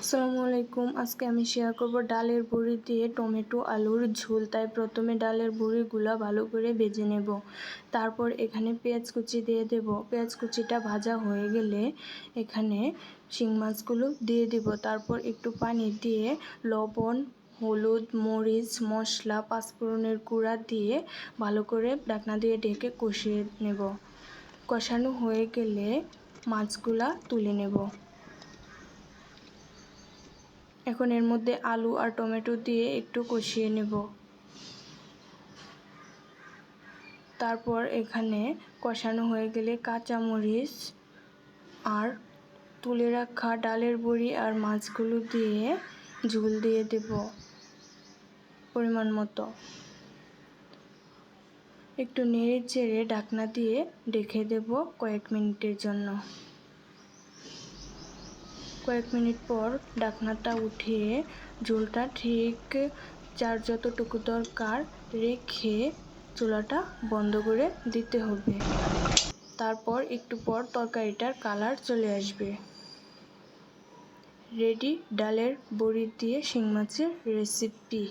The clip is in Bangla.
আসসালামু আলাইকুম। আজকে আমি শেয়ার করব ডালের বড়ি দিয়ে টমেটো, আলুর ঝোল। তাই প্রথমে ডালের বড়িগুলো ভালো করে ভেজে নেব। তারপর এখানে পেঁয়াজ কুচি দিয়ে দেব। পেঁয়াজ কুচিটা ভাজা হয়ে গেলে এখানে শিং মাছগুলো দিয়ে দেব। তারপর একটু পানি দিয়ে লবণ, হলুদ, মরিচ, মশলা, পাঁচফোড়নের গুঁড়া দিয়ে ভালো করে ডাকনা দিয়ে ঢেকে কষিয়ে নেব। কষানো হয়ে গেলে মাছগুলা তুলে নেব। এখন এর মধ্যে আলু আর টমেটো দিয়ে একটু কষিয়ে নেব। তারপর এখানে কষানো হয়ে গেলে কাঁচামরিচ আর তুলে রাখা ডালের বড়ি আর মাছগুলো দিয়ে ঝুল দিয়ে দেব পরিমাণ মতো। একটু নেড়ে চেড়ে ঢাকনা দিয়ে রেখে দেব কয়েক মিনিটের জন্য। কয়েক মিনিট পর ডাকনাটা উঠিয়ে ঝোলটা ঠিক যার যতটুকু দরকার রেখে চুলাটা বন্ধ করে দিতে হবে। তারপর একটু পর তরকারিটার কালার চলে আসবে। রেডি ডালের বড়ি দিয়ে শিং মাছের রেসিপি।